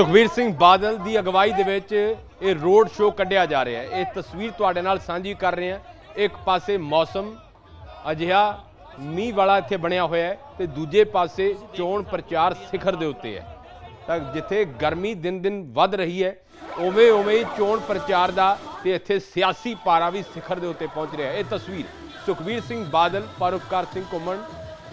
ਸੁਖਵੀਰ ਸਿੰਘ ਬਾਦਲ ਦੀ ਅਗਵਾਈ ਦੇ ਵਿੱਚ ਇਹ ਰੋਡ ਸ਼ੋਅ ਕੱਢਿਆ ਜਾ ਰਿਹਾ ਹੈ। ਇਹ ਤਸਵੀਰ ਤੁਹਾਡੇ ਨਾਲ ਸਾਂਝੀ ਕਰ ਰਹੇ ਹਾਂ। ਇੱਕ ਪਾਸੇ ਮੌਸਮ ਅਜਿਹਾ ਮੀਂਹ ਵਾਲਾ ਇੱਥੇ ਬਣਿਆ ਹੋਇਆ ਹੈ ਤੇ ਦੂਜੇ ਪਾਸੇ ਚੋਣ ਪ੍ਰਚਾਰ ਸਿਖਰ ਦੇ ਉੱਤੇ ਹੈ। ਤਾਂ ਜਿੱਥੇ ਗਰਮੀ ਦਿਨ ਦਿਨ ਵੱਧ ਰਹੀ ਹੈ, ਉਵੇਂ ਉਵੇਂ ਹੀ ਚੋਣ ਪ੍ਰਚਾਰ ਦਾ ਤੇ ਇੱਥੇ ਸਿਆਸੀ ਪਾਰਾ ਵੀ ਸਿਖਰ ਦੇ ਉੱਤੇ ਪਹੁੰਚ ਰਿਹਾ ਹੈ। ਇਹ ਤਸਵੀਰ ਸੁਖਵੀਰ ਸਿੰਘ ਬਾਦਲ ਪਰਉਪਕਾਰ ਸਿੰਘ ਘੁੰਮਣ,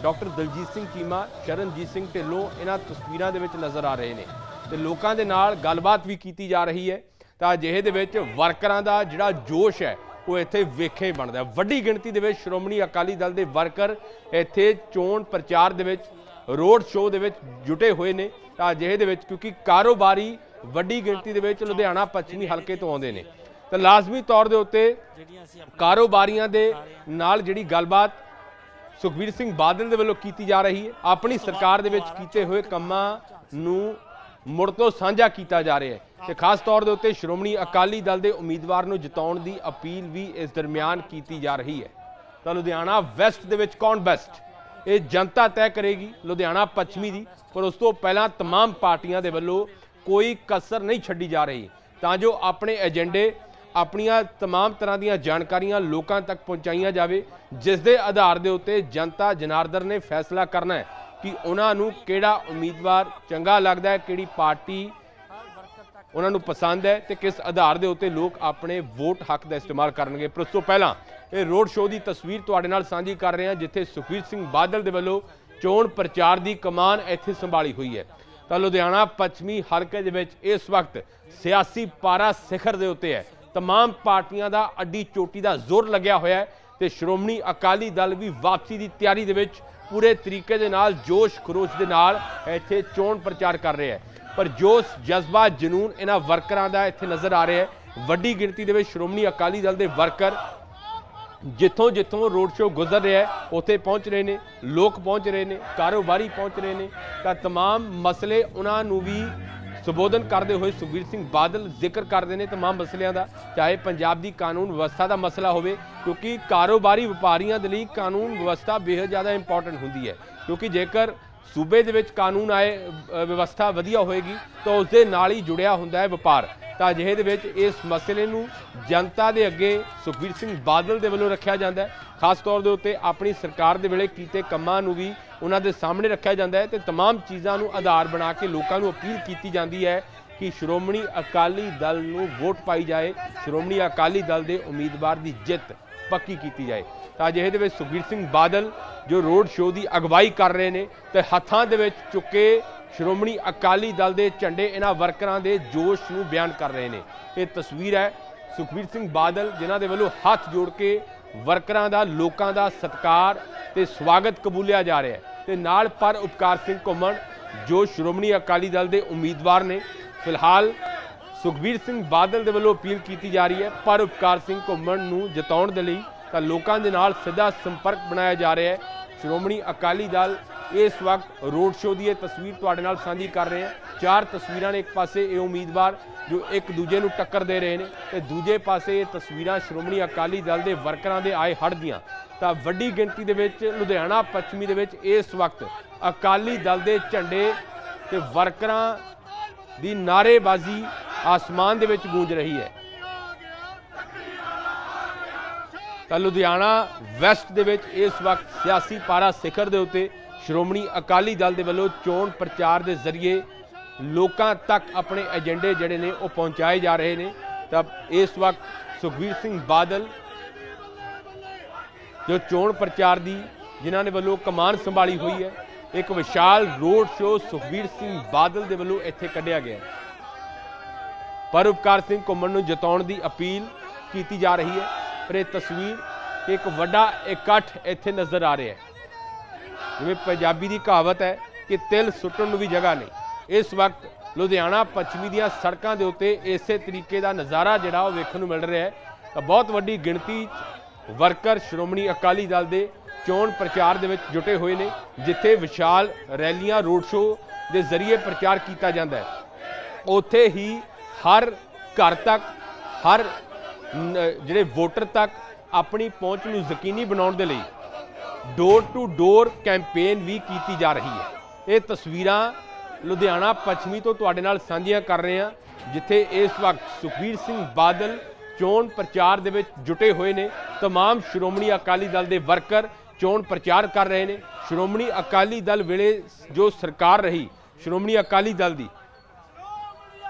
ਡਾਕਟਰ ਦਲਜੀਤ ਸਿੰਘ ਚੀਮਾ ਸ਼ਰਨਜੀਤ ਸਿੰਘ ਢਿੱਲੋਂ ਇਹਨਾਂ ਤਸਵੀਰਾਂ ਦੇ ਵਿੱਚ ਨਜ਼ਰ ਆ ਰਹੇ ਨੇ। ਤੇ ਲੋਕਾਂ ਦੇ ਨਾਲ ਗੱਲਬਾਤ ਵੀ ਕੀਤੀ ਜਾ ਰਹੀ ਹੈ। ਤਾਂ ਅਜਿਹੇ ਦੇ ਵਿੱਚ ਵਰਕਰਾਂ ਦਾ ਜਿਹੜਾ ਜੋਸ਼ ਹੈ, ਉਹ ਇੱਥੇ ਵੇਖੇ ਬਣਦਾ ਵੱਡੀ ਗਿਣਤੀ ਦੇ ਵਿੱਚ ਸ਼੍ਰੋਮਣੀ ਅਕਾਲੀ ਦਲ ਦੇ ਵਰਕਰ ਇੱਥੇ ਚੋਣ ਪ੍ਰਚਾਰ ਦੇ ਵਿੱਚ, ਰੋਡ ਸ਼ੋਅ ਦੇ ਵਿੱਚ ਜੁਟੇ ਹੋਏ ਨੇ। ਤਾਂ ਅਜਿਹੇ ਦੇ ਵਿੱਚ ਕਿਉਂਕਿ ਕਾਰੋਬਾਰੀ ਵੱਡੀ ਗਿਣਤੀ ਦੇ ਵਿੱਚ ਲੁਧਿਆਣਾ ਪੱਛਮੀ ਹਲਕੇ ਤੋਂ ਆਉਂਦੇ ਨੇ। ਤਾਂ ਲਾਜ਼ਮੀ ਤੌਰ ਦੇ ਉੱਤੇ ਕਾਰੋਬਾਰੀਆਂ ਦੇ ਨਾਲ ਜਿਹੜੀ ਗੱਲਬਾਤ ਸੁਖਬੀਰ ਸਿੰਘ ਬਾਦਲ ਦੇ ਵੱਲੋਂ ਕੀਤੀ ਜਾ ਰਹੀ ਹੈ। ਆਪਣੀ ਸਰਕਾਰ ਦੇ ਵਿੱਚ ਕੀਤੇ ਹੋਏ ਕੰਮਾਂ ਨੂੰ ਮੁੜ ਤੋਂ ਸਾਂਝਾ ਕੀਤਾ ਜਾ ਰਿਹਾ ਹੈ ਤੇ ਖਾਸ ਤੌਰ ਦੇ ਉੱਤੇ ਸ਼੍ਰੋਮਣੀ ਅਕਾਲੀ ਦਲ ਦੇ ਉਮੀਦਵਾਰ ਨੂੰ ਜਿਤਾਉਣ ਦੀ ਅਪੀਲ ਵੀ ਇਸ ਦਰਮਿਆਨ ਕੀਤੀ ਜਾ ਰਹੀ ਹੈ ਤਾਂ ਲੁਧਿਆਣਾ ਵੈਸਟ ਦੇ ਵਿੱਚ ਕੌਣ ਬੈਸਟ ਇਹ ਜਨਤਾ ਤੈਅ ਕਰੇਗੀ ਲੁਧਿਆਣਾ ਪੱਛਮੀ ਦੀ ਪਰ ਉਸ ਤੋਂ ਪਹਿਲਾਂ तमाम ਪਾਰਟੀਆਂ ਦੇ ਵੱਲੋਂ ਕੋਈ ਕਸਰ ਨਹੀਂ ਛੱਡੀ ਜਾ ਰਹੀ ਤਾਂ ਜੋ ਆਪਣੇ ਏਜੰਡੇ ਆਪਣੀਆਂ तमाम ਤਰ੍ਹਾਂ ਦੀਆਂ ਜਾਣਕਾਰੀਆਂ ਲੋਕਾਂ ਤੱਕ ਪਹੁੰਚਾਈਆਂ ਜਾਵੇ ਜਿਸ ਦੇ ਆਧਾਰ ਦੇ ਉੱਤੇ ਜਨਤਾ ਜਨਾਰਦਨ ਨੇ ਫੈਸਲਾ ਕਰਨਾ ਹੈ ਕਿ ਉਹਨਾਂ ਨੂੰ ਕਿਹੜਾ ਉਮੀਦਵਾਰ ਚੰਗਾ ਲੱਗਦਾ ਹੈ ਕਿਹੜੀ ਪਾਰਟੀ ਉਹਨਾਂ ਨੂੰ ਪਸੰਦ ਹੈ ਤੇ ਕਿਸ ਆਧਾਰ ਦੇ ਉੱਤੇ ਲੋਕ ਆਪਣੇ ਵੋਟ ਹੱਕ ਦਾ ਇਸਤੇਮਾਲ ਕਰਨਗੇ ਪਰ ਉਸ ਤੋਂ ਪਹਿਲਾਂ ਇਹ ਰੋਡ ਸ਼ੋਅ ਦੀ ਤਸਵੀਰ ਤੁਹਾਡੇ ਨਾਲ ਸਾਂਝੀ ਕਰ ਰਹੇ ਹਾਂ ਜਿੱਥੇ ਸੁਖਵੀਰ ਸਿੰਘ ਬਾਦਲ ਦੇ ਵੱਲੋਂ ਚੋਣ ਪ੍ਰਚਾਰ ਦੀ ਕਮਾਨ ਇੱਥੇ ਸੰਭਾਲੀ ਹੋਈ ਹੈ ਤਾਂ ਲੁਧਿਆਣਾ ਪੱਛਮੀ ਹਲਕੇ ਦੇ ਵਿੱਚ ਇਸ ਵਕਤ ਸਿਆਸੀ ਪਾਰਾ ਸਿਖਰ ਦੇ ਉੱਤੇ ਹੈ तमाम ਪਾਰਟੀਆਂ ਦਾ ਅੱਡੀ ਚੋਟੀ ਦਾ ਜ਼ੋਰ ਲੱਗਿਆ ਹੋਇਆ ਹੈ ਤੇ ਸ਼੍ਰੋਮਣੀ ਅਕਾਲੀ ਦਲ ਵੀ ਵਾਪਸੀ ਦੀ ਤਿਆਰੀ ਦੇ ਵਿੱਚ ਪੂਰੇ ਤਰੀਕੇ ਦੇ ਨਾਲ ਜੋਸ਼ ਖਰੋਸ਼ ਦੇ ਨਾਲ ਇੱਥੇ ਚੋਣ ਪ੍ਰਚਾਰ ਕਰ ਰਿਹਾ ਹੈ ਪਰ ਜੋਸ਼ ਜਜ਼ਬਾ ਜਨੂਨ ਇਹਨਾਂ ਵਰਕਰਾਂ ਦਾ ਇੱਥੇ ਨਜ਼ਰ ਆ ਰਿਹਾ ਹੈ ਵੱਡੀ ਗਿਣਤੀ ਦੇ ਵਿੱਚ ਸ਼੍ਰੋਮਣੀ ਅਕਾਲੀ ਦਲ ਦੇ ਵਰਕਰ ਜਿੱਥੋਂ ਜਿੱਥੋਂ ਰੋਡ ਸ਼ੋਅ ਗੁਜ਼ਰ ਰਿਹਾ ਹੈ ਉੱਥੇ ਪਹੁੰਚ ਰਹੇ ਨੇ ਲੋਕ ਪਹੁੰਚ ਰਹੇ ਨੇ ਕਾਰੋਬਾਰੀ ਪਹੁੰਚ ਰਹੇ ਨੇ ਤਾਂ तमाम ਮਸਲੇ ਉਹਨਾਂ ਨੂੰ ਵੀ ਸੰਬੋਧਨ ਕਰਦੇ ਹੋਏ ਸੁਖਬੀਰ ਸਿੰਘ ਬਾਦਲ ਜ਼ਿਕਰ ਕਰਦੇ ਨੇ तमाम ਮਸਲਿਆਂ ਦਾ, ਚਾਹੇ ਪੰਜਾਬ ਦੀ ਕਾਨੂੰਨ ਵਿਵਸਥਾ ਦਾ ਮਸਲਾ ਹੋਵੇ, ਕਿਉਂਕਿ ਕਾਰੋਬਾਰੀ ਵਪਾਰੀਆਂ ਦੇ ਲਈ ਕਾਨੂੰਨ ਵਿਵਸਥਾ ਬੇਹੱਦ ਜ਼ਿਆਦਾ ਇੰਪੋਰਟੈਂਟ ਹੁੰਦੀ ਹੈ। ਕਿਉਂਕਿ ਜੇਕਰ ਸੂਬੇ ਦੇ ਵਿੱਚ ਕਾਨੂੰਨ ਆਏ ਅ, ਵਿਵਸਥਾ ਵਧੀਆ ਹੋਏਗੀ ਤਾਂ ਉਸ ਦੇ ਨਾਲ ਹੀ ਜੁੜਿਆ ਹੁੰਦਾ ਹੈ ਵਪਾਰ ਤਾਂ ਅਜਿਹੇ ਦੇ ਵਿੱਚ ਇਸ ਮਸਲੇ ਨੂੰ ਜਨਤਾ ਦੇ ਅੱਗੇ ਸੁਖਬੀਰ ਸਿੰਘ ਬਾਦਲ ਦੇ ਵੱਲੋਂ ਰੱਖਿਆ ਜਾਂਦਾ ਹੈ ਖਾਸ ਤੌਰ ਦੇ ਉੱਤੇ ਆਪਣੀ ਸਰਕਾਰ ਦੇ ਵੇਲੇ ਕੀਤੇ ਕੰਮਾਂ ਨੂੰ ਵੀ ਉਹਨਾਂ ਦੇ ਸਾਹਮਣੇ ਰੱਖਿਆ ਜਾਂਦਾ ਹੈ ਤੇ तमाम ਚੀਜ਼ਾਂ ਨੂੰ ਆਧਾਰ ਬਣਾ ਕੇ ਲੋਕਾਂ ਨੂੰ ਅਪੀਲ ਕੀਤੀ ਜਾਂਦੀ ਹੈ ਕਿ ਸ਼੍ਰੋਮਣੀ ਅਕਾਲੀ ਦਲ ਨੂੰ ਵੋਟ ਪਾਈ ਜਾਏ ਸ਼੍ਰੋਮਣੀ ਅਕਾਲੀ ਦਲ ਦੇ ਉਮੀਦਵਾਰ ਦੀ ਜਿੱਤ ਪੱਕੀ ਕੀਤੀ ਜਾਏ। ਤਾਂ ਅਜਿਹੇ ਦੇ ਵਿੱਚ ਸੁਖਬੀਰ ਸਿੰਘ ਬਾਦਲ ਜੋ ਰੋਡ ਸ਼ੋਅ ਦੀ ਅਗਵਾਈ ਕਰ ਰਹੇ ਨੇ ਤੇ ਹੱਥਾਂ ਦੇ ਵਿੱਚ ਚੁੱਕੇ ਸ਼੍ਰੋਮਣੀ ਅਕਾਲੀ ਦਲ ਦੇ ਝੰਡੇ ਇਹਨਾਂ ਵਰਕਰਾਂ ਦੇ ਜੋਸ਼ ਨੂੰ ਬਿਆਨ ਕਰ ਰਹੇ ਨੇ। ਇਹ ਤਸਵੀਰ ਹੈ ਸੁਖਬੀਰ ਸਿੰਘ ਬਾਦਲ ਜਿਨ੍ਹਾਂ ਦੇ ਵੱਲੋਂ ਹੱਥ ਜੋੜ ਕੇ ਵਰਕਰਾਂ ਦਾ, ਲੋਕਾਂ ਦਾ ਸਤਿਕਾਰ ਤੇ ਸਵਾਗਤ ਕਬੂਲਿਆ ਜਾ ਰਿਹਾ ਹੈ। ਤੇ ਨਾਲ ਪਰ ਉਪਕਾਰ ਸਿੰਘ ਘੁੰਮਣ ਜੋ ਸ਼੍ਰੋਮਣੀ ਅਕਾਲੀ ਦਲ ਦੇ ਉਮੀਦਵਾਰ ਨੇ। ਫਿਲਹਾਲ ਸੁਖਬੀਰ ਸਿੰਘ ਬਾਦਲ ਦੇ ਵੱਲੋਂ ਅਪੀਲ ਕੀਤੀ ਜਾ ਰਹੀ ਹੈ, ਪਰ ਉਪਕਾਰ ਸਿੰਘ ਘੁੰਮਣ ਨੂੰ ਜਿਤਾਉਣ ਦੇ ਲਈ ਤਾਂ ਲੋਕਾਂ ਦੇ ਨਾਲ ਸਿੱਧਾ ਸੰਪਰਕ ਬਣਾਇਆ ਜਾ ਰਿਹਾ ਹੈ। ਸ਼੍ਰੋਮਣੀ ਅਕਾਲੀ ਦਲ ਇਸ ਵਕਤ ਰੋਡ ਸ਼ੋਅ ਦੀ ਇਹ ਤਸਵੀਰ ਤੁਹਾਡੇ ਨਾਲ ਸਾਂਝੀ ਕਰ ਰਹੇ ਹਾਂ। ਚਾਰ ਤਸਵੀਰਾਂ ਨੇ ਇੱਕ ਪਾਸੇ ਇਹ ਉਮੀਦਵਾਰ ਜੋ ਇੱਕ ਦੂਜੇ ਨੂੰ ਟੱਕਰ ਦੇ ਰਹੇ ਨੇ ਤੇ ਦੂਜੇ ਪਾਸੇ ਇਹ ਤਸਵੀਰਾਂ ਸ਼੍ਰੋਮਣੀ ਅਕਾਲੀ ਦਲ ਦੇ ਵਰਕਰਾਂ ਦੇ ਆਏ ਹੜ੍ਹ ਦੀਆਂ। ਤਾਂ ਵੱਡੀ ਗਿਣਤੀ ਦੇ ਵਿੱਚ ਲੁਧਿਆਣਾ, ਪੱਛਮੀ ਦੇ ਵਿੱਚ ਇਸ ਵਕਤ ਅਕਾਲੀ ਦਲ ਦੇ ਝੰਡੇ ਤੇ ਵਰਕਰਾਂ ਦੀ ਨਾਰੇਬਾਜ਼ੀ ਆਸਮਾਨ ਦੇ ਵਿੱਚ ਗੂੰਜ ਰਹੀ ਹੈ। ਤਾਂ ਲੁਧਿਆਣਾ ਵੈਸਟ ਦੇ ਵਿੱਚ ਇਸ ਵਕਤ ਸਿਆਸੀ ਪਾਰਾ ਸਿਖਰ ਦੇ ਉੱਤੇ ਸ਼੍ਰੋਮਣੀ ਅਕਾਲੀ ਦਲ ਦੇ ਵੱਲੋਂ ਚੋਣ ਪ੍ਰਚਾਰ ਦੇ ਜ਼ਰੀਏ ਲੋਕਾਂ ਤੱਕ ਆਪਣੇ ਏਜੰਡੇ ਜਿਹੜੇ ਨੇ ਉਹ ਪਹੁੰਚਾਏ ਜਾ ਰਹੇ ਨੇ। ਤਾਂ ਇਸ ਵਕਤ ਸੁਖਬੀਰ ਸਿੰਘ ਬਾਦਲ ਜੋ ਚੋਣ ਪ੍ਰਚਾਰ ਦੀ ਜਿਨ੍ਹਾਂ ਨੇ ਵੱਲੋਂ ਕਮਾਨ ਸੰਭਾਲੀ ਹੋਈ ਹੈ, ਇੱਕ ਵਿਸ਼ਾਲ ਰੋਡ ਸ਼ੋਅ ਸੁਖਬੀਰ ਸਿੰਘ ਬਾਦਲ ਦੇ ਵੱਲੋਂ ਇੱਥੇ ਕੱਢਿਆ ਗਿਆ ਹੈ ਪਰਉਪਕਾਰ ਸਿੰਘ ਘੁੰਮਣ ਨੂੰ ਜਿਤਾਉਣ ਦੀ ਅਪੀਲ ਕੀਤੀ ਜਾ ਰਹੀ ਹੈ। ਪਰ ਇਹ ਤਸਵੀਰ ਇੱਕ ਵੱਡਾ ਇਕੱਠ ਇੱਥੇ ਨਜ਼ਰ ਆ ਰਿਹਾ ਹੈ। ਜਿਵੇਂ ਪੰਜਾਬੀ ਦੀ ਕਹਾਵਤ ਹੈ ਕਿ ਤਿਲ ਸੁੱਟਣ ਨੂੰ ਵੀ ਜਗ੍ਹਾ ਨਹੀਂ। ਇਸ ਵਕਤ ਲੁਧਿਆਣਾ ਪੱਛਮੀ ਦੀਆਂ ਸੜਕਾਂ ਦੇ ਉੱਤੇ ਇਸੇ ਤਰੀਕੇ ਦਾ ਨਜ਼ਾਰਾ ਜਿਹੜਾ ਉਹ ਵੇਖਣ ਨੂੰ ਮਿਲ ਰਿਹਾ ਹੈ। ਤਾਂ ਬਹੁਤ ਵੱਡੀ ਗਿਣਤੀ 'ਚ ਵਰਕਰ, ਸ਼੍ਰੋਮਣੀ ਅਕਾਲੀ ਦਲ ਦੇ ਚੋਣ ਪ੍ਰਚਾਰ ਦੇ ਵਿੱਚ ਜੁਟੇ ਹੋਏ ਨੇ, ਜਿੱਥੇ ਵਿਸ਼ਾਲ ਰੈਲੀਆਂ, ਰੋਡ ਸ਼ੋਅ ਦੇ ਜ਼ਰੀਏ ਪ੍ਰਚਾਰ ਕੀਤਾ ਜਾਂਦਾ ਹੈ। ਉੱਥੇ ਹੀ ਹਰ ਘਰ ਤੱਕ ਹਰ ਨ- ਜਿਹੜੇ ਵੋਟਰ ਤੱਕ ਆਪਣੀ ਪਹੁੰਚ ਨੂੰ ਯਕੀਨੀ ਬਣਾਉਣ ਦੇ ਲਈ ਡੋਰ ਟੂ ਡੋਰ ਕੈਂਪੇਨ ਵੀ ਕੀਤੀ ਜਾ ਰਹੀ ਹੈ ਇਹ ਤਸਵੀਰਾਂ ਲੁਧਿਆਣਾ ਪੱਛਮੀ ਤੋਂ ਤੁਹਾਡੇ ਨਾਲ ਸਾਂਝੀਆਂ ਕਰ ਰਹੇ ਹਾਂ ਜਿੱਥੇ ਇਸ ਵਕਤ ਸੁਖਬੀਰ ਸਿੰਘ ਬਾਦਲ ਚੋਣ ਪ੍ਰਚਾਰ ਦੇ ਵਿੱਚ ਜੁਟੇ ਹੋਏ ਨੇ तमाम ਸ਼੍ਰੋਮਣੀ ਅਕਾਲੀ ਦਲ ਦੇ ਵਰਕਰ ਚੋਣ ਪ੍ਰਚਾਰ ਕਰ ਰਹੇ ਨੇ ਸ਼੍ਰੋਮਣੀ ਅਕਾਲੀ ਦਲ ਵੇਲੇ ਜੋ ਸਰਕਾਰ ਰਹੀ ਸ਼੍ਰੋਮਣੀ ਅਕਾਲੀ ਦਲ ਦੀ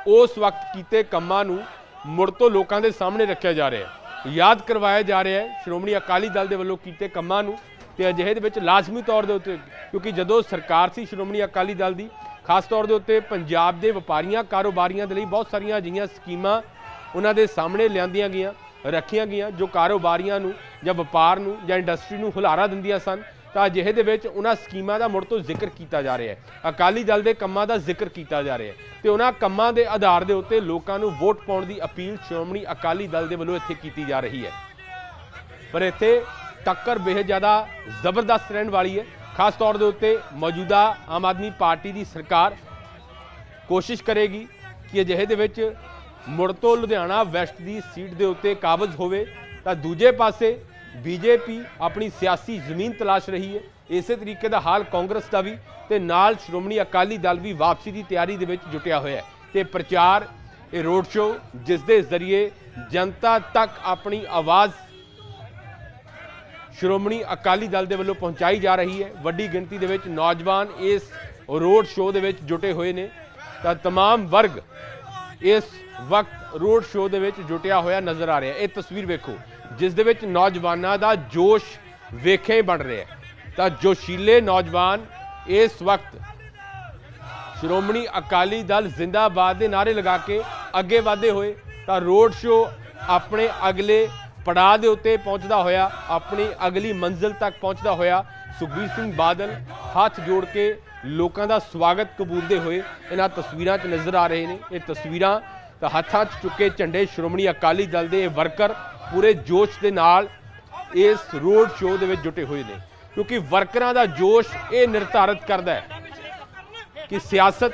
ਉਸ ਵਕਤ ਕੀਤੇ ਕੰਮਾਂ ਨੂੰ ਮੁੜ ਤੋਂ ਲੋਕਾਂ ਦੇ ਸਾਹਮਣੇ ਰੱਖਿਆ ਜਾ ਰਿਹਾ ਹੈ। ਯਾਦ ਕਰਵਾਇਆ ਜਾ ਰਿਹਾ ਹੈ, ਸ਼੍ਰੋਮਣੀ ਅਕਾਲੀ ਦਲ ਦੇ ਵੱਲੋਂ ਕੀਤੇ ਕੰਮਾਂ ਨੂੰ ਤੇ ਅਜਿਹੇ ਦੇ ਵਿੱਚ ਲਾਜ਼ਮੀ ਤੌਰ ਦੇ ਉੱਤੇ, ਕਿਉਂਕਿ ਜਦੋਂ ਸਰਕਾਰ ਸੀ ਸ਼੍ਰੋਮਣੀ ਅਕਾਲੀ ਦਲ ਦੀ, ਖਾਸ ਤੌਰ ਦੇ ਉੱਤੇ ਪੰਜਾਬ ਦੇ ਵਪਾਰੀਆਂ, ਕਾਰੋਬਾਰੀਆਂ ਦੇ ਲਈ ਬਹੁਤ ਸਾਰੀਆਂ ਅਜਿਹੀਆਂ ਸਕੀਮਾਂ ਉਹਨਾਂ ਦੇ ਸਾਹਮਣੇ ਲਿਆਂਦੀਆਂ ਗਈਆਂ, ਰੱਖੀਆਂ ਗਈਆਂ, ਜੋ ਕਾਰੋਬਾਰੀਆਂ ਨੂੰ ਜਾਂ ਵਪਾਰ ਨੂੰ ਜਾਂ ਇੰਡਸਟਰੀ ਨੂੰ ਹੁਲਾਰਾ ਦਿੰਦੀਆਂ ਸਨ। ਤਾਂ ਅਜਿਹੇ ਦੇ ਵਿੱਚ ਉਹਨਾਂ ਸਕੀਮਾਂ ਦਾ ਮੁੜ ਤੋਂ ਜ਼ਿਕਰ ਕੀਤਾ ਜਾ ਰਿਹਾ ਹੈ। ਅਕਾਲੀ ਦਲ ਦੇ ਕੰਮਾਂ ਦਾ ਜ਼ਿਕਰ ਕੀਤਾ ਜਾ ਰਿਹਾ ਹੈ ਤੇ ਉਹਨਾਂ ਕੰਮਾਂ ਦੇ ਆਧਾਰ ਦੇ ਉੱਤੇ ਲੋਕਾਂ ਨੂੰ ਵੋਟ ਪਾਉਣ ਦੀ ਅਪੀਲ ਸ਼੍ਰੋਮਣੀ ਅਕਾਲੀ ਦਲ ਦੇ ਵੱਲੋਂ ਇੱਥੇ ਕੀਤੀ ਜਾ ਰਹੀ ਹੈ। ਪਰ ਇੱਥੇ ਟੱਕਰ ਬੇਹਦ ਜ਼ਿਆਦਾ ਜ਼ਬਰਦਸਤ ਰਹਿਣ ਵਾਲੀ ਹੈ। ਖਾਸ ਤੌਰ ਦੇ ਉੱਤੇ ਮੌਜੂਦਾ ਆਮ ਆਦਮੀ ਪਾਰਟੀ ਦੀ ਸਰਕਾਰ ਕੋਸ਼ਿਸ਼ ਕਰੇਗੀ ਕਿ ਅਜਿਹੇ ਦੇ ਵਿੱਚ ਮੁੜ ਤੋਂ ਲੁਧਿਆਣਾ ਵੈਸਟ ਦੀ ਸੀਟ ਦੇ ਉੱਤੇ ਕਾਬਜ਼ ਹੋਵੇ। ਤਾਂ ਦੂਜੇ ਪਾਸੇ ਬੀਜੇਪੀ ਆਪਣੀ ਸਿਆਸੀ ਜ਼ਮੀਨ ਤਲਾਸ਼ ਰਹੀ ਹੈ ਇਸੇ ਤਰੀਕੇ ਦਾ ਹਾਲ ਕਾਂਗਰਸ ਦਾ ਵੀ ਤੇ ਨਾਲ ਸ਼੍ਰੋਮਣੀ ਅਕਾਲੀ ਦਲ ਵੀ ਵਾਪਸੀ ਦੀ ਤਿਆਰੀ ਦੇ ਵਿੱਚ ਜੁਟਿਆ ਹੋਇਆ ਹੈ ਤੇ ਪ੍ਰਚਾਰ ਇਹ ਰੋਡ ਸ਼ੋਅ ਜਿਸ ਦੇ ਜ਼ਰੀਏ ਜਨਤਾ ਤੱਕ ਆਪਣੀ ਆਵਾਜ਼ ਸ਼੍ਰੋਮਣੀ ਅਕਾਲੀ ਦਲ ਦੇ ਵੱਲੋਂ ਪਹੁੰਚਾਈ ਜਾ ਰਹੀ ਹੈ ਵੱਡੀ ਗਿਣਤੀ ਦੇ ਵਿੱਚ ਨੌਜਵਾਨ ਇਸ ਰੋਡ ਸ਼ੋਅ ਦੇ ਵਿੱਚ ਜੁਟੇ ਹੋਏ ਨੇ ਤਾਂ तमाम ਵਰਗ ਇਸ ਵਕਤ ਰੋਡ ਸ਼ੋਅ ਦੇ ਵਿੱਚ ਜੁਟਿਆ ਹੋਇਆ ਨਜ਼ਰ ਆ ਰਿਹਾ ਹੈ ਇਹ ਤਸਵੀਰ ਵੇਖੋ ਜਿਸ ਦੇ ਵਿੱਚ ਨੌਜਵਾਨਾਂ ਦਾ ਜੋਸ਼ ਵੇਖੇ ਬਣ ਰਿਹਾ ਤਾਂ ਜੋਸ਼ੀਲੇ ਨੌਜਵਾਨ ਇਸ ਵਕਤ ਸ਼੍ਰੋਮਣੀ ਅਕਾਲੀ ਦਲ ਜ਼ਿੰਦਾਬਾਦ ਦੇ ਨਾਰੇ ਲਗਾ ਕੇ ਅੱਗੇ ਵਧਦੇ ਹੋਏ ਤਾਂ ਰੋਡ ਸ਼ੋਅ ਆਪਣੇ ਅਗਲੇ ਪੜਾਅ ਦੇ ਉੱਤੇ ਪਹੁੰਚਦਾ ਹੋਇਆ, ਆਪਣੀ ਅਗਲੀ ਮੰਜ਼ਿਲ ਤੱਕ ਪਹੁੰਚਦਾ ਹੋਇਆ ਸੁਖਬੀਰ ਸਿੰਘ ਬਾਦਲ ਹੱਥ ਜੋੜ ਕੇ ਲੋਕਾਂ ਦਾ ਸਵਾਗਤ ਕਬੂਲਦੇ ਹੋਏ ਇਹਨਾਂ ਤਸਵੀਰਾਂ 'ਚ ਨਜ਼ਰ ਆ ਰਹੇ ਨੇ। ਇਹ ਤਸਵੀਰਾਂ ਤਾਂ ਹੱਥਾਂ 'ਚ ਚੁੱਕੇ ਝੰਡੇ ਸ਼੍ਰੋਮਣੀ ਅਕਾਲੀ ਦਲ ਦੇ ਵਰਕਰ ਪੂਰੇ ਜੋਸ਼ ਦੇ ਨਾਲ ਇਸ ਰੋਡ ਸ਼ੋਅ ਦੇ ਵਿੱਚ ਜੁਟੇ ਹੋਏ ਨੇ। ਕਿਉਂਕਿ ਵਰਕਰਾਂ ਦਾ ਜੋਸ਼ ਇਹ ਨਿਰਧਾਰਤ ਕਰਦਾ ਹੈ ਕਿ ਸਿਆਸਤ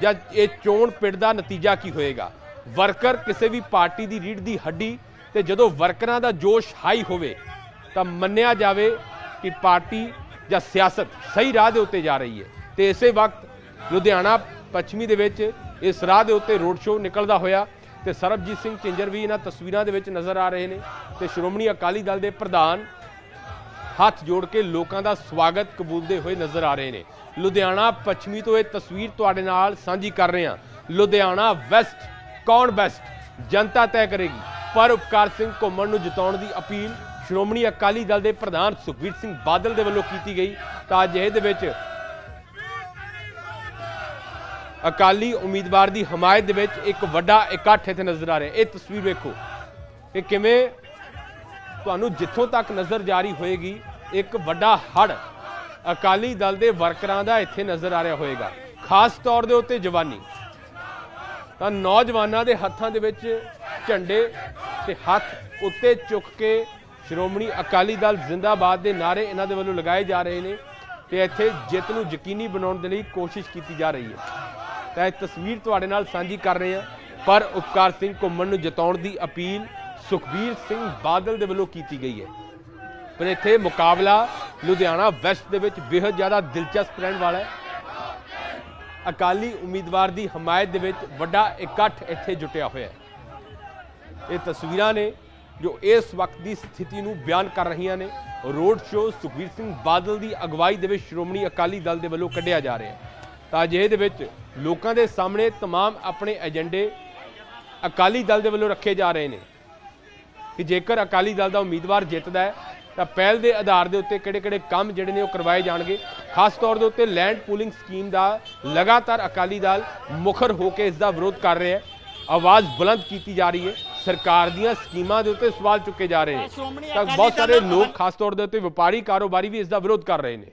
ਜਾਂ ਇਹ ਚੋਣ ਪਿੰਡ ਦਾ ਨਤੀਜਾ ਕੀ ਹੋਏਗਾ। ਵਰਕਰ ਕਿਸੇ ਵੀ ਪਾਰਟੀ ਦੀ ਰੀੜ ਦੀ ਹੱਡੀ ਤੇ ਜਦੋਂ ਵਰਕਰਾਂ ਦਾ ਜੋਸ਼ ਹਾਈ ਹੋਵੇ ਤਾਂ ਮੰਨਿਆ ਜਾਵੇ ਕਿ ਪਾਰਟੀ ਜਾਂ ਸਿਆਸਤ ਸਹੀ ਰਾਹ ਦੇ ਉੱਤੇ ਜਾ ਰਹੀ ਹੈ। ਤੇ ਇਸੇ ਵਕਤ ਲੁਧਿਆਣਾ ਪੱਛਮੀ ਦੇ ਵਿੱਚ ਇਸ ਰਾਹ ਦੇ ਉੱਤੇ ਰੋਡ ਸ਼ੋਅ ਨਿਕਲਦਾ ਹੋਇਆ ਤੇ ਸਰਬਜੀਤ ਸਿੰਘ ਝਿੰਜਰ ਵੀ ਇਹਨਾਂ ਤਸਵੀਰਾਂ ਦੇ ਵਿੱਚ ਨਜ਼ਰ ਆ ਰਹੇ ਨੇ ਤੇ ਸ਼੍ਰੋਮਣੀ ਅਕਾਲੀ ਦਲ ਦੇ ਪ੍ਰਧਾਨ ਹੱਥ ਜੋੜ ਕੇ ਲੋਕਾਂ ਦਾ ਸਵਾਗਤ ਕਬੂਲਦੇ ਹੋਏ ਨਜ਼ਰ ਆ ਰਹੇ ਨੇ। ਲੁਧਿਆਣਾ ਪੱਛਮੀ ਤੋਂ ਇਹ ਤਸਵੀਰ ਤੁਹਾਡੇ ਨਾਲ ਸਾਂਝੀ ਕਰ ਰਹੇ ਹਾਂ। ਲੁਧਿਆਣਾ ਵੈਸਟ, ਕੌਣ ਬੈਸਟ? ਜਨਤਾ ਤੈਅ ਕਰੇਗੀ। ਪਰ ਉਪਕਾਰ ਸਿੰਘ ਘੁੰਮਣ ਨੂੰ ਜਿਤਾਉਣ ਦੀ ਅਪੀਲ ਸ਼੍ਰੋਮਣੀ ਅਕਾਲੀ ਦਲ ਦੇ ਪ੍ਰਧਾਨ ਸੁਖਬੀਰ ਸਿੰਘ ਬਾਦਲ ਦੇ ਵੱਲੋਂ ਕੀਤੀ ਗਈ। ਤਾਂ ਅਜਿਹੇ ਦੇ ਵਿੱਚ ਅਕਾਲੀ ਉਮੀਦਵਾਰ ਦੀ ਹਮਾਇਤ ਦੇ ਵਿੱਚ ਇੱਕ ਵੱਡਾ ਇਕੱਠ ਇੱਥੇ ਨਜ਼ਰ ਆ ਰਿਹਾ ਇਹ ਤਸਵੀਰ ਵੇਖੋ ਕਿ ਕਿਵੇਂ ਤੁਹਾਨੂੰ ਜਿੱਥੋਂ ਤੱਕ ਨਜ਼ਰ ਜਾਰੀ ਹੋਏਗੀ, ਇੱਕ ਵੱਡਾ ਹੜ ਅਕਾਲੀ ਦਲ ਦੇ ਵਰਕਰਾਂ ਦਾ ਇੱਥੇ ਨਜ਼ਰ ਆ ਰਿਹਾ ਹੋਏਗਾ। ਖਾਸ ਤੌਰ ਦੇ ਉੱਤੇ ਜਵਾਨੀ। ਤਾਂ ਨੌਜਵਾਨਾਂ ਦੇ ਹੱਥਾਂ ਦੇ ਵਿੱਚ ਝੰਡੇ ਤੇ ਹੱਥ ਉੱਤੇ ਚੁੱਕ ਕੇ ਸ਼੍ਰੋਮਣੀ ਅਕਾਲੀ ਦਲ ਜ਼ਿੰਦਾਬਾਦ ਦੇ ਨਾਰੇ ਇਹਨਾਂ ਦੇ ਵੱਲੋਂ ਲਗਾਏ ਜਾ ਰਹੇ ਨੇ ਤੇ ਇੱਥੇ ਜਿੱਤ ਨੂੰ ਯਕੀਨੀ ਬਣਾਉਣ ਦੇ ਲਈ ਕੋਸ਼ਿਸ਼ ਕੀਤੀ ਜਾ ਰਹੀ ਹੈ। ਤਾਂ ਇਹ ਤਸਵੀਰ ਤੁਹਾਡੇ ਨਾਲ ਸਾਂਝੀ ਕਰ ਰਹੇ ਹਾਂ। ਪਰ ਉਪਕਾਰ ਸਿੰਘ ਘੁੰਮਣ ਨੂੰ ਜਿਤਾਉਣ ਦੀ ਅਪੀਲ ਸੁਖਬੀਰ ਸਿੰਘ ਬਾਦਲ ਦੇ ਵੱਲੋਂ ਕੀਤੀ ਗਈ ਹੈ। ਪਰ ਇੱਥੇ ਮੁਕਾਬਲਾ ਲੁਧਿਆਣਾ ਵੈਸਟ ਦੇ ਵਿੱਚ ਬੇहद ਜ਼ਿਆਦਾ ਦਿਲਚਸਪ ਰਹਿਣ ਵਾਲਾ ਹੈ। ਅਕਾਲੀ ਉਮੀਦਵਾਰ ਦੀ ਹਮਾਇਤ ਦੇ ਵਿੱਚ ਵੱਡਾ ਇਕੱਠ ਇੱਥੇ ਜੁਟਿਆ ਹੋਇਆ ਹੈ। ਇਹ ਤਸਵੀਰਾਂ ਨੇ ਜੋ ਇਸ ਵਕਤ ਦੀ ਸਥਿਤੀ ਨੂੰ ਬਿਆਨ ਕਰ ਰਹੀਆਂ ਨੇ। ਰੋਡ ਸ਼ੋਅ ਸੁਖਬੀਰ ਸਿੰਘ ਬਾਦਲ ਦੀ ਅਗਵਾਈ ਦੇ ਵਿੱਚ ਸ਼੍ਰੋਮਣੀ ਅਕਾਲੀ ਦਲ ਦੇ ਵੱਲੋਂ ਕੱਢਿਆ ਜਾ ਰਿਹਾ ਹੈ। ਤਾਂ ਅਜਿਹੇ ਦੇ ਵਿੱਚ ਲੋਕਾਂ ਦੇ ਸਾਹਮਣੇ तमाम ਆਪਣੇ ਏਜੰਡੇ ਅਕਾਲੀ ਦਲ ਦੇ ਵੱਲੋਂ ਰੱਖੇ ਜਾ ਰਹੇ ਨੇ ਕਿ ਜੇਕਰ ਅਕਾਲੀ ਦਲ ਦਾ ਉਮੀਦਵਾਰ ਜਿੱਤਦਾ ਹੈ ਤਾਂ ਪਹਿਲ ਦੇ ਆਧਾਰ ਦੇ ਉੱਤੇ ਕਿਹੜੇ-ਕਿਹੜੇ ਕੰਮ ਜਿਹੜੇ ਨੇ ਉਹ ਕਰਵਾਏ ਜਾਣਗੇ ਖਾਸ ਤੌਰ ਦੇ ਉੱਤੇ ਲੈਂਡ ਪੂਲਿੰਗ ਸਕੀਮ ਦਾ ਲਗਾਤਾਰ ਅਕਾਲੀ ਦਲ ਮੁਖਰ ਹੋ ਕੇ ਇਸ ਦਾ ਵਿਰੋਧ ਕਰ ਰਿਹਾ ਹੈ ਆਵਾਜ਼ ਬੁਲੰਦ ਕੀਤੀ ਜਾ ਰਹੀ ਹੈ ਸਰਕਾਰ ਦੀਆਂ ਸਕੀਮਾਂ ਦੇ ਉੱਤੇ ਸਵਾਲ ਚੁੱਕੇ ਜਾ ਰਹੇ ਨੇ ਤਾਂ ਬਹੁਤ ਸਾਰੇ ਲੋਕ ਖਾਸ ਤੌਰ ਦੇ ਉੱਤੇ ਵਪਾਰੀ ਕਾਰੋਬਾਰੀ ਵੀ ਇਸ ਦਾ ਵਿਰੋਧ ਕਰ ਰਹੇ ਨੇ